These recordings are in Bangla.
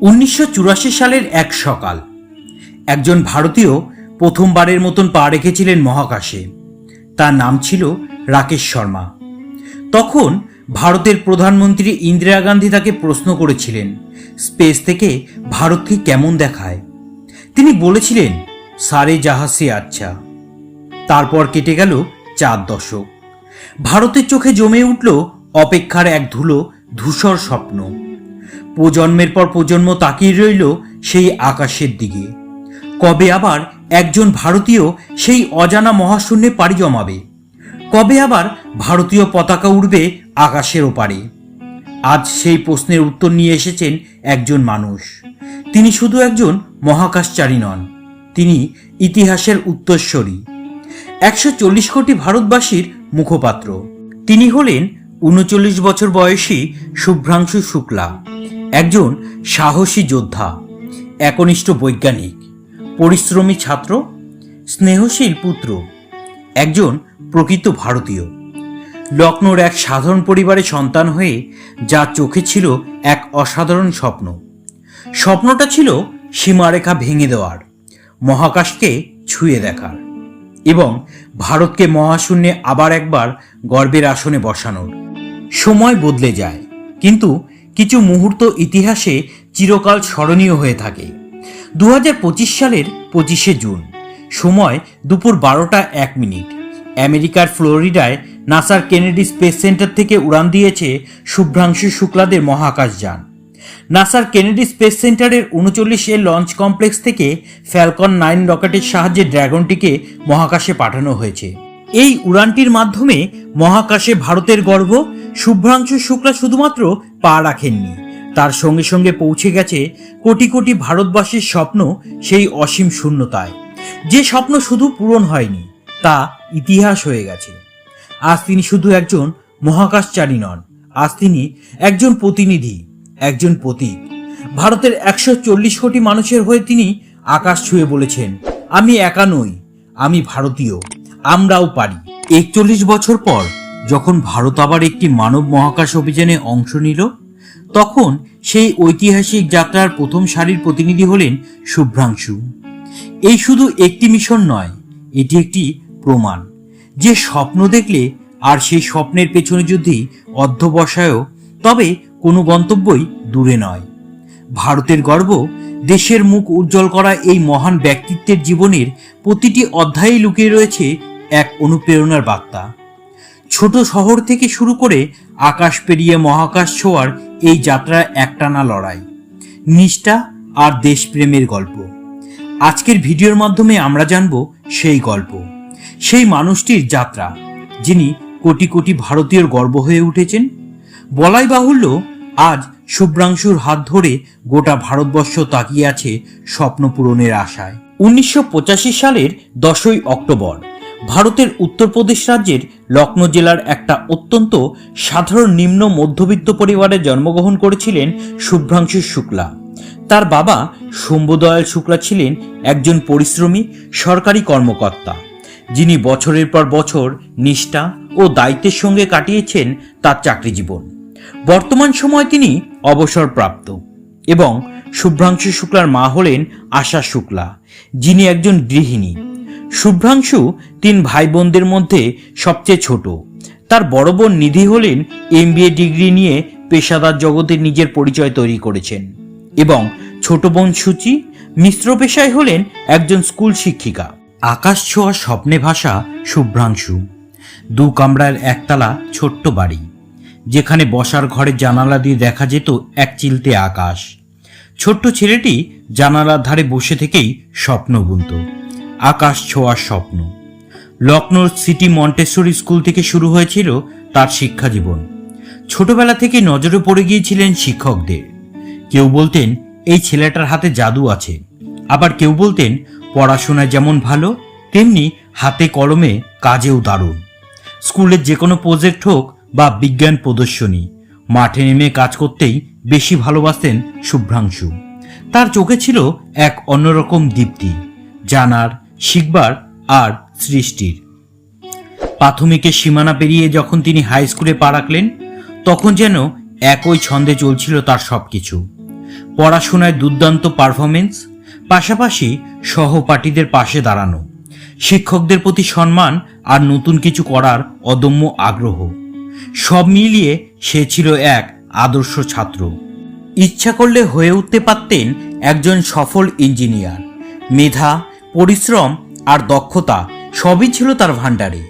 উনিশশো চুরাশি সালের এক সকাল, একজন ভারতীয় প্রথমবারের মতন পা রেখেছিলেন মহাকাশে। তার নাম ছিল রাকেশ শর্মা। তখন ভারতের প্রধানমন্ত্রী ইন্দিরা গান্ধী তাকে প্রশ্ন করেছিলেন, স্পেস থেকে ভারতকে কেমন দেখায়? তিনি বলেছিলেন, সারে জাহাসে আচ্ছা। তারপর কেটে গেল চার দশক। ভারতের চোখে জমে উঠল অপেক্ষার এক ধুলো ধূসর স্বপ্ন। প্রজন্মের পর প্রজন্ম তাকিয়ে রইল সেই আকাশের দিকে। কবে আবার একজন ভারতীয় সেই অজানা মহাশূন্যে পাড়ি জমাবে? কবে আবার ভারতীয় পতাকা উড়বে আকাশের ওপারে? আজ সেই প্রশ্নের উত্তর নিয়ে এসেছেন একজন মানুষ। তিনি শুধু একজন মহাকাশচারী নন, তিনি ইতিহাসের উত্তরস্বরী। একশো চল্লিশ কোটি ভারতবাসীর মুখপাত্র। তিনি হলেন উনচল্লিশ বছর বয়সী শুভ্রাংশু শুক্লা। একজন সাহসী যোদ্ধা, একনিষ্ঠ বৈজ্ঞানিক, পরিশ্রমী ছাত্র, স্নেহশীল পুত্র, একজন প্রকৃত ভারতীয়। লক্ষ্ণৌর এক সাধারণ পরিবারের সন্তান হয়ে যার চোখে ছিল এক অসাধারণ স্বপ্ন। স্বপ্নটা ছিল সীমারেখা ভেঙে দেওয়ার, মহাকাশকে ছুঁয়ে দেখার এবং ভারতকে মহাশূন্যে আবার একবার গর্বের আসনে বসানোর। সময় বদলে যায়, কিন্তু কিছু মুহূর্ত ইতিহাসে চিরকাল স্মরণীয় হয়ে থাকে। দু হাজার পঁচিশ সালের পঁচিশে জুন, সময় দুপুর বারোটা এক মিনিট। আমেরিকার ফ্লোরিডায় নাসার কেনেডি স্পেস সেন্টার থেকে উড়ান দিয়েছে শুভ্রাংশু শুক্লাদের মহাকাশ যান। নাসার কেনেডি স্পেস সেন্টারের উনচল্লিশ এর লঞ্চ কমপ্লেক্স থেকে ফ্যালকন নাইন রকেটের সাহায্যে ড্রাগনটিকে মহাকাশে পাঠানো হয়েছে। এই উড়ানটির মাধ্যমে মহাকাশে ভারতের গর্ব, শুভ্রাংশু শুক্লা শুধুমাত্র পা রাখেননি। তার সঙ্গে সঙ্গে পৌঁছে গেছে কোটি কোটি ভারতবাসীর স্বপ্ন সেই অসীম শূন্যতায়। যে স্বপ্ন শুধু পূরণ হয়নি, তা ইতিহাস হয়ে গেছে। আজ তিনি শুধু একজন মহাকাশচারী নন, আজ তিনি একজন প্রতিনিধি, একজন প্রতীক। ভারতের একশো চল্লিশ কোটি মানুষের হয়ে তিনি আকাশ ছুঁয়ে বলেছেন, আমি একা নই, আমি ভারতীয়, আমরাও পারি। একচল্লিশ বছর পর যখন ভারত আবার একটি মানব মহাকাশ অভিযানে অংশ নিল, তখন সেই ঐতিহাসিক যাত্রার প্রথম সারির প্রতিনিধি হলেন শুভ্রাংশু। এই শুধু একটি মিশন নয়, এটি একটি প্রমাণ। যে স্বপ্ন দেখলে আর সেই স্বপ্নের পেছনে যদি অধ্যবসায়ও তবে কোনো গন্তব্যই দূরে নয়। ভারতের গর্ব, দেশের মুখ উজ্জ্বল করা এই মহান ব্যক্তিত্বের জীবনের প্রতিটি অধ্যায়ে লুকিয়ে রয়েছে এক অনুপ্রেরণার বার্তা। ছোট শহর থেকে শুরু করে আকাশ পেরিয়ে মহাকাশ ছোঁয়ার এই যাত্রা একটানা লড়াই। নিষ্ঠা আর দেশপ্রেমের গল্প। আজকের ভিডিওর মাধ্যমে আমরা জানব সেই গল্প। সেই মানুষটির যাত্রা, যিনি কোটি কোটি ভারতীয়র গর্ব হয়ে উঠেছেন। বলাই বাহুল্য, আজ শুভ্রাংশুর হাত ধরে গোটা ভারতবর্ষ তাকিয়ে আছে স্বপ্ন পূরণের আশায়। উনিশশো পঁচাশি সালের দশই অক্টোবর ভারতের উত্তরপ্রদেশ রাজ্যের লক্ষ্ণৌ জেলার একটা অত্যন্ত সাধারণ নিম্ন মধ্যবিত্ত পরিবারে জন্মগ্রহণ করেছিলেন শুভ্রাংশু শুক্লা। তার বাবা শম্ভুদয়াল শুক্লা ছিলেন একজন পরিশ্রমী, সরকারি কর্মকর্তা। যিনি বছরের পর বছর নিষ্ঠা ও দায়িত্বের সঙ্গে কাটিয়েছেন তার চাকরি জীবন। বর্তমান সময় তিনি অবসরপ্রাপ্ত এবং শুভ্রাংশু শুক্লার মা হলেন আশা শুক্লা, যিনি একজন গৃহিণী। শুভ্রাংশু তিন ভাই বোনদের মধ্যে সবচেয়ে ছোট। তার বড় বোন নিধি হলেন এমবিএ ডিগ্রি নিয়ে পেশাদার জগতে নিজের পরিচয় তৈরি করেছেন এবং ছোট বোন সূচি মিশ্র পেশায় হলেন একজন স্কুল শিক্ষিকা। আকাশ ছোঁয়া স্বপ্নে ভাষা শুভ্রাংশু। দু কামরার একতলা ছোট্ট বাড়ি। যেখানে বসার ঘরের জানালা দিয়ে দেখা যেত এক চিলতে আকাশ। ছোট্ট ছেলেটি জানালার ধারে বসে থেকেই স্বপ্ন বুনত আকাশ ছোঁয়ার স্বপ্ন। লখনৌর সিটি মন্টেশ্বরী স্কুল থেকে শুরু হয়েছিল তার শিক্ষা জীবন। ছোটবেলা থেকে নজরে পড়ে গিয়েছিলেন শিক্ষকদের। কেউ বলতেন, এই ছেলেটার হাতে জাদু আছে। আবার কেউ বলতেন পড়াশোনায় যেমন ভালো, তেমনি হাতে কলমে কাজেও দারুণ। স্কুলের যে কোনো প্রজেক্ট হোক বা বিজ্ঞান প্রদর্শনী, মাঠে নেমে কাজ করতেই বেশি ভালোবাসতেন শুভ্রাংশু। তার চোখে ছিল এক অন্যরকম দীপ্তি, জানার শিখবার আর সৃষ্টির। প্রাথমিকের সীমানা পেরিয়ে যখন তিনি হাই স্কুলে পা রাখলেন, তখন যেন একই ছন্দে চলছিল তার সবকিছু। পড়াশোনায় দুর্দান্ত পারফরমেন্স পাশাপাশি সহপাঠীদের পাশে দাঁড়ানো, শিক্ষকদের প্রতি সম্মান আর নতুন কিছু করার অদম্য আগ্রহ। সব মিলিয়ে সে ছিল এক আদর্শ ছাত্র। ইচ্ছা করলে হয়ে উঠতে পারতেন একজন সফল ইঞ্জিনিয়ার মেধা পরিশ্রম আর দক্ষতা সবই ছিল তার ভাণ্ডারে।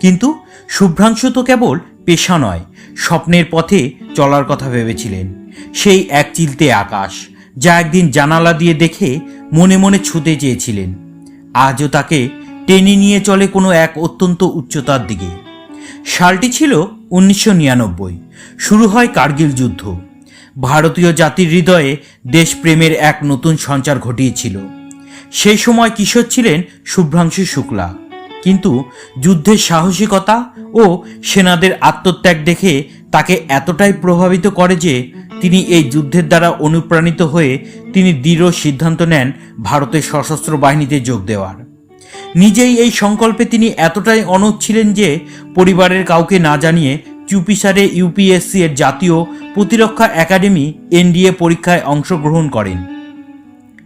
কিন্তু শুভ্রাংশু তো কেবল পেশা নয়, স্বপ্নের পথে চলার কথা ভেবেছিলেন। সেই এক চিলতে আকাশ, যা একদিন জানালা দিয়ে দেখে মনে মনে ছুতে চেয়েছিলেন। আজও তাকে টেনে নিয়ে চলে কোনো এক অত্যন্ত উচ্চতার দিকে। সালটি ছিল উনিশশো নিরানব্বই, শুরু হয় কার্গিল যুদ্ধ। ভারতীয় জাতির হৃদয়ে দেশপ্রেমের এক নতুন সঞ্চার ঘটিয়েছিল। সেই সময় কিশোর ছিলেন শুভ্রাংশু শুক্লা। কিন্তু যুদ্ধের সাহসিকতা ও সেনাদের আত্মত্যাগ দেখে তাকে এতটাই প্রভাবিত করে যে তিনি এই যুদ্ধের দ্বারা অনুপ্রাণিত হয়ে তিনি দৃঢ় সিদ্ধান্ত নেন ভারতের সশস্ত্র বাহিনীতে যোগ দেওয়ার। নিজেই এই সংকল্পে তিনি এতটাই অনড় ছিলেন যে পরিবারের কাউকে না জানিয়ে চুপিসারে ইউপিএসসি এর জাতীয় প্রতিরক্ষা একাডেমি এনডিএ পরীক্ষায় অংশগ্রহণ করেন।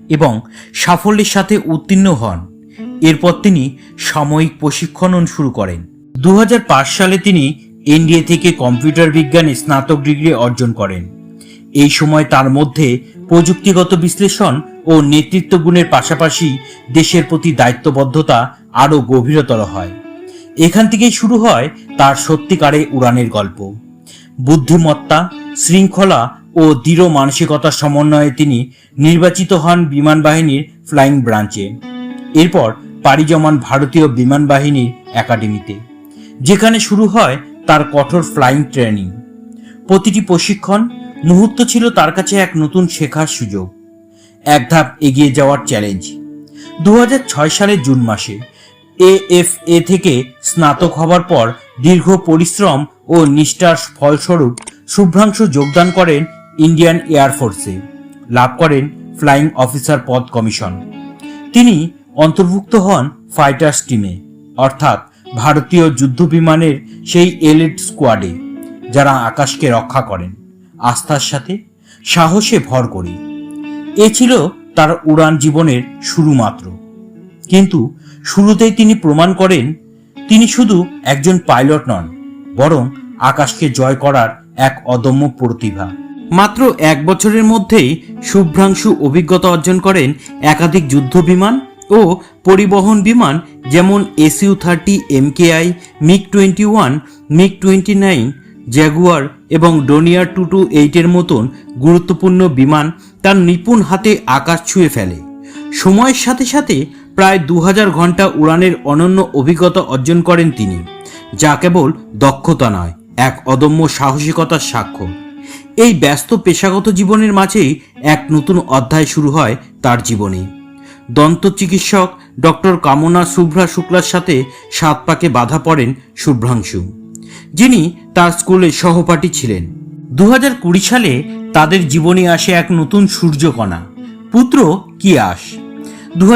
এবং সাফল্যের সাথে উত্তীর্ণ হন। এরপর তিনি সাময়িক প্রশিক্ষণ শুরু করেন। দু হাজার পাঁচ সালে তিনি এনডিএ থেকে কম্পিউটার বিজ্ঞানে স্নাতক ডিগ্রি অর্জন করেন। এই সময় তার মধ্যে প্রযুক্তিগত বিশ্লেষণ ও নেতৃত্ব গুণের পাশাপাশি দেশের প্রতি দায়িত্ববদ্ধতা আরও গভীরতর হয়। এখান থেকেই শুরু হয় তার সত্যিকারে উড়ানের গল্প। বুদ্ধিমত্তা, শৃঙ্খলা ও দৃঢ় মানসিকতার সমন্বয়ে তিনি নির্বাচিত হন বিমান বাহিনীর ফ্লাইং ব্রাঞ্চে। এরপর পাড়ি জমান ভারতীয় বিমান বাহিনীর একাডেমিতে, যেখানে শুরু হয় তার কঠোর ফ্লাইং ট্রেনিং। প্রতিটি প্রশিক্ষণ মুহূর্ত ছিল তার কাছে এক নতুন শেখার সুযোগ, এক ধাপ এগিয়ে যাওয়ার চ্যালেঞ্জ। দু হাজার ছয় সালের জুন মাসে এএফএ থেকে স্নাতক হবার পর দীর্ঘ পরিশ্রম ও নিষ্ঠার ফলস্বরূপ শুভ্রাংশু যোগদান করেন ইন্ডিয়ান এয়ারফোর্সে লাভ করেন ফ্লাইং অফিসার পদ কমিশন। তিনি অন্তর্ভুক্ত হন ফাইটার্স টিমে, অর্থাৎ ভারতীয় যুদ্ধ বিমানের সেই এলিট স্কোয়াডে, যারা আকাশকে রক্ষা করেন, আস্থার সাথে সাহসে ভর করে। এ ছিল তার উড়ান জীবনের শুরু মাত্র কিন্তু শুরুতেই তিনি প্রমাণ করেন, তিনি শুধু একজন পাইলট নন, বরং আকাশকে জয় করার এক অদম্য প্রতিভা। মাত্র এক বছরের মধ্যেই শুভ্রাংশু অভিজ্ঞতা অর্জন করেন একাধিক যুদ্ধ বিমান ও পরিবহন বিমান, যেমন SU thirty MKI MiG twenty one, MiG twenty nine, Jaguar এবং ডোনিয়ার টু টু এইটের মতন গুরুত্বপূর্ণ বিমান তার নিপুণ হাতে আকাশ ছুঁয়ে ফেলে। সময়ের সাথে সাথে প্রায় দু হাজার ঘণ্টা উড়ানের অনন্য অভিজ্ঞতা অর্জন করেন তিনি, যা কেবল দক্ষতা নয়, এক অদম্য সাহসিকতার সাক্ষ্য। এই ব্যস্ত পেশাগত জীবনের মাঝেই এক নতুন অধ্যায় শুরু হয় তার জীবনে। দন্ত চিকিৎসক ডক্টর কামনা শুভ্রা শুক্লার সাথে সাত পাকে বাধা পড়েন শুভ্রাংশু। যিনি তার স্কুলের সহপাঠী ছিলেন। দু কুড়ি সালে তাদের জীবনে আসে এক নতুন সূর্যকণা, পুত্র কিয়াস। দু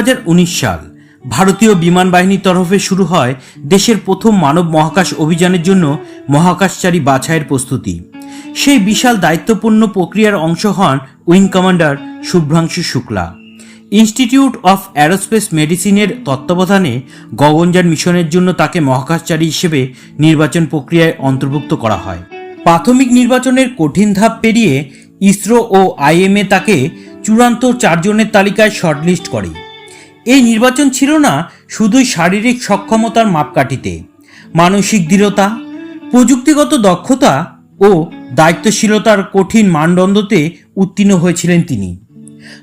সাল ভারতীয় বিমান বাহিনীর তরফে শুরু হয় দেশের প্রথম মানব মহাকাশ অভিযানের জন্য মহাকাশচারী বাছাইয়ের প্রস্তুতি। সেই বিশাল দায়িত্বপূর্ণ প্রক্রিয়ার অংশ হন wing commander Shubhanshu Shukla. Institute of aerospace মেডিসিনের তত্ত্বাবধানে গগনযান মিশনের জন্য তাকে মহাকাশচারী হিসেবে নির্বাচন প্রক্রিয়ায় অন্তর্ভুক্ত করা হয়। প্রাথমিক নির্বাচনের কঠিন ধাপ পেরিয়ে ইসরো ও আইএমএ তাকে চূড়ান্ত চারজনের তালিকায় শর্টলিস্ট করে। এই নির্বাচন ছিল না শুধুই শারীরিক সক্ষমতার মাপকাঠিতে। মানসিক দৃঢ়তা, প্রযুক্তিগত দক্ষতা ও দায়িত্বশীলতার কঠিন মানদণ্ডতে উত্তীর্ণ হয়েছিলেন তিনি।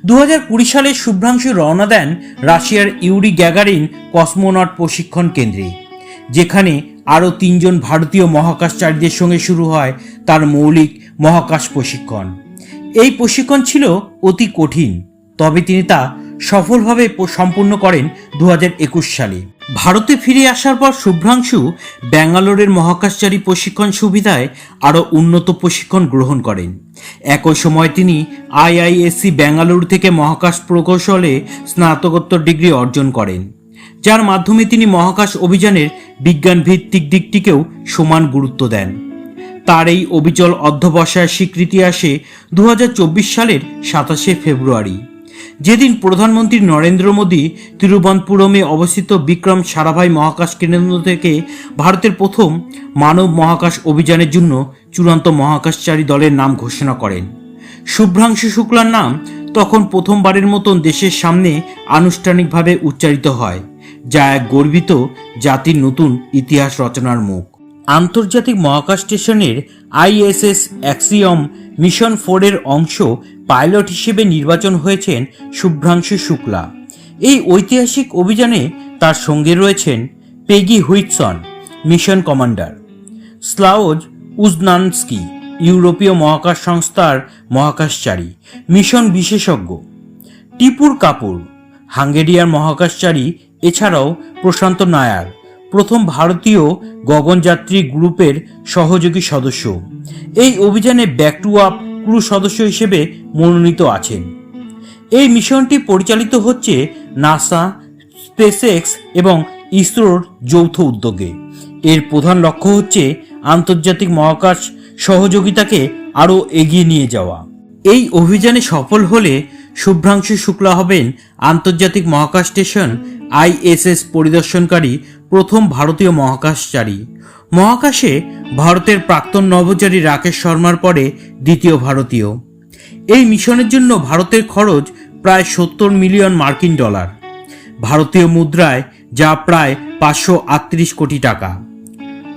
দু হাজার কুড়ি সালে শুভ্রাংশু রওনা দেন রাশিয়ার ইউরি গ্যাগারিন কসমোনট প্রশিক্ষণ কেন্দ্রে, যেখানে আরও তিনজন ভারতীয় মহাকাশচারীদের সঙ্গে শুরু হয় তার মৌলিক মহাকাশ প্রশিক্ষণ। এই প্রশিক্ষণ ছিল অতি কঠিন, তবে তিনি তা সফলভাবে সম্পূর্ণ করেন দু হাজার একুশ সালে। ভারতে ফিরে আসার পর শুভ্রাংশু ব্যাঙ্গালোরের মহাকাশচারী প্রশিক্ষণ সুবিধায় আরও উন্নত প্রশিক্ষণ গ্রহণ করেন। একই সময় তিনি আইআইএসসি ব্যাঙ্গালুরু থেকে মহাকাশ প্রকৌশলে স্নাতকোত্তর ডিগ্রি অর্জন করেন। যার মাধ্যমে তিনি মহাকাশ অভিযানের বিজ্ঞান ভিত্তিক দিকটিকেও সমান গুরুত্ব দেন। তার এই অবিচল অধ্যবসায়ের স্বীকৃতি আসে দু হাজার চব্বিশ সালের সাতাশে ফেব্রুয়ারি। যেদিন প্রধানমন্ত্রী নরেন্দ্র মোদী তিরুবনপুরমে অবস্থিত বিক্রম সারাভাই মহাকাশ কেন্দ্র থেকে ভারতের প্রথম মানব মহাকাশ অভিযানের জন্য চূড়ান্ত মহাকাশচারী দলের নাম ঘোষণা করেন। শুভ্রাংশু শুক্লার নাম তখন প্রথমবারের মতন দেশের সামনে আনুষ্ঠানিকভাবে উচ্চারিত হয়, যা এক গর্বিত জাতির নতুন ইতিহাস রচনার মুখ। আন্তর্জাতিক মহাকাশ স্টেশনের আইএসএস অ্যাক্সিয়ম মিশন ফোরের অংশ পাইলট হিসেবে নির্বাচন হয়েছেন শুভ্রাংশু শুক্লা। এই ঐতিহাসিক অভিযানে তার সঙ্গে রয়েছেন Peggy Whitson, mission commander. Slawosz Uznanski, ইউরোপীয় মহাকাশ সংস্থার মহাকাশচারী, মিশন বিশেষজ্ঞ। টিপুর কাপুর, হাঙ্গেরিয়ার মহাকাশচারী, এছাড়াও প্রশান্ত নায়ার। প্রথম ভারতীয় গগনযাত্রী গ্রুপের সহযোগী সদস্য। এই অভিযানে ব্যাক টু আপ ক্রু সদস্য হিসেবে মনোনীত আছেন। এই মিশনটি পরিচালিত হচ্ছে নাসা স্পেসএক্স এবং ইসরোর যৌথ উদ্যোগে। এর প্রধান লক্ষ্য হচ্ছে আন্তর্জাতিক মহাকাশ সহযোগিতাকে আরও এগিয়ে নিয়ে যাওয়া। এই অভিযানে সফল হলে শুভ্রাংশু শুক্লা হবেন আন্তর্জাতিক মহাকাশ স্টেশন আইএসএস পরিদর্শনকারী প্রথম ভারতীয় মহাকাশচারী। মহাকাশে ভারতের প্রাক্তন নভোচারী রাকেশ শর্মার পরে দ্বিতীয় ভারতীয়। এই মিশনের জন্য ভারতের খরচ প্রায় সত্তর মিলিয়ন মার্কিন ডলার। ভারতীয় মুদ্রায় যা প্রায় পাঁচশো আটত্রিশ কোটি টাকা।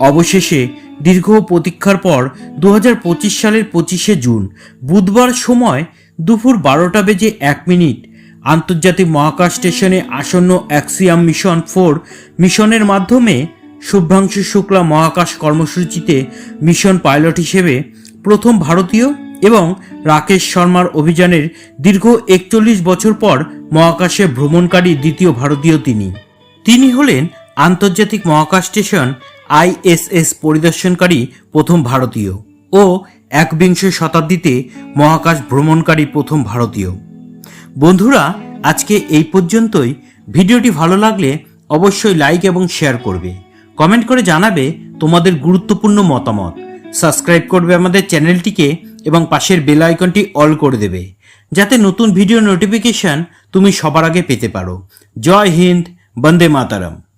অবশেষে দীর্ঘ প্রতীক্ষার পর দু হাজার পঁচিশ সালের পঁচিশে জুন, বুধবার সময় দুপুর বারোটা বেজে এক মিনিট আন্তর্জাতিক মহাকাশ স্টেশনে আসন্ন অ্যাক্সিয়াম মিশন ফোর মিশনের মাধ্যমে শুভ্রাংশু শুক্লা মহাকাশ কর্মসূচিতে মিশন পাইলট হিসেবে প্রথম ভারতীয় এবং রাকেশ শর্মার অভিযানের দীর্ঘ একচল্লিশ বছর পর মহাকাশে ভ্রমণকারী দ্বিতীয় ভারতীয় তিনি। তিনি হলেন আন্তর্জাতিক মহাকাশ স্টেশন আইএসএস পরিদর্শনকারী প্রথম ভারতীয় ও একবিংশ শতাব্দীতে মহাকাশ ভ্রমণকারী প্রথম ভারতীয়। বন্ধুরা, আজকে এই পর্যন্তই। ভিডিওটি ভালো লাগলে অবশ্যই লাইক এবং শেয়ার করবে। কমেন্ট করে জানাবে তোমাদের গুরুত্বপূর্ণ মতামত। সাবস্ক্রাইব করবে আমাদের চ্যানেলটিকে এবং পাশের বেল আইকনটি অল করে দেবে। যাতে নতুন ভিডিও নোটিফিকেশন তুমি সবার আগে পেতে পারো। জয় হিন্দ, বন্দে মাতারাম।